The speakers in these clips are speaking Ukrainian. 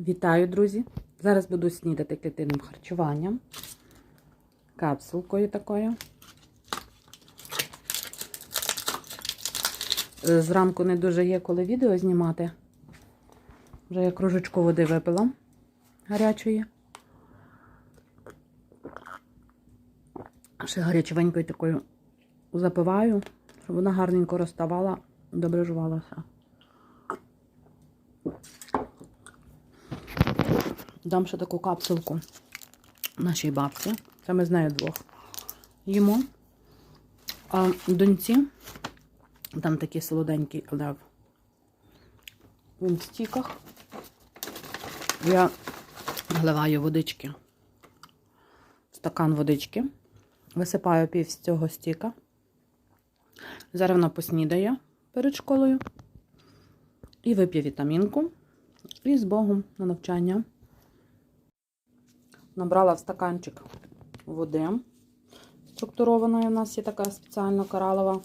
Вітаю, друзі! Зараз буду снідати клітинним харчуванням, капсулкою такою. Е, Зранку не дуже є коли відео знімати. Вже я кружечку води випила гарячої. Ще гарячовенькою такою запиваю, щоб вона гарненько розставала, добре жувалася. Дам ще таку капсулку нашій бабці. Це ми з нею двох їмо. А доньці там такий солоденький лев. Він в стіках. Я вливаю водички. Стакан водички. Висипаю пів з цього стіка. Зараз вона поснідає перед школою. І вип'є вітамінку. І з Богом на навчання. Набрала в стаканчик води. Структурованої у нас є така спеціально коралова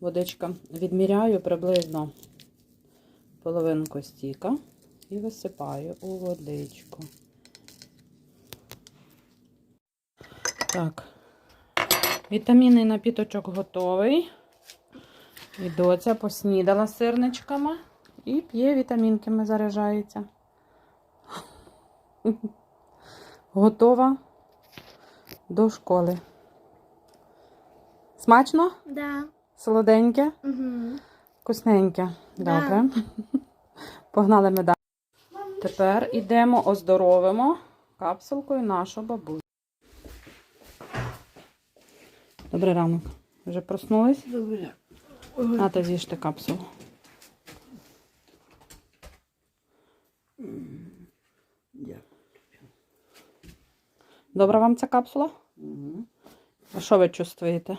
водичка. Відміряю приблизно половинку стіка і висипаю у водичку. Так, вітамінний напіточок готовий. І доця поснідала сирничками і п'є вітамінками заряджається. Готова до школи. Смачно? Да. Солоденьке? Угу. Вкусненьке. Да. Добре. Погнали ми далі. Тепер ідемо оздоровимо капсулкою нашу бабусю. Добрий ранок. Вже проснулись? Добре. На, та з'їжте капсулу. Добра вам ця капсула? Угу. А що ви чувствуєте?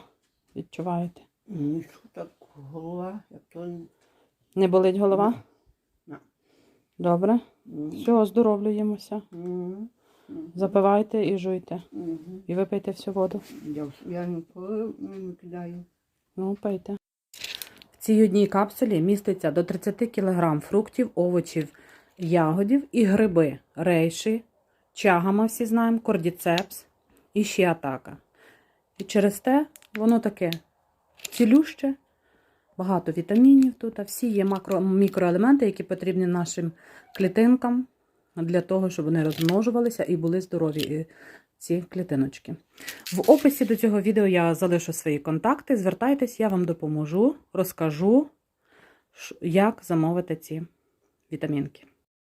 Відчуваєте? Нічого так голова, як то Не болить голова? Не. Добре. Все, оздоровлюємося. Мгм. Запивайте і жуйте. Мгм. І випийте всю воду. Я, не викидаю. Ну, пийте. В цій одній капсулі міститься до 30 кг фруктів, овочів, ягодів і гриби, рейші, чагама, всі знаємо, кордіцепс і ще атака. І через те воно таке цілюще, багато вітамінів тут, а всі є мікроелементи, які потрібні нашим клітинкам для того, щоб вони розмножувалися і були здорові ці клітиночки. В описі до цього відео я залишу свої контакти. Звертайтесь, я вам допоможу, розкажу, як замовити ці вітамінки.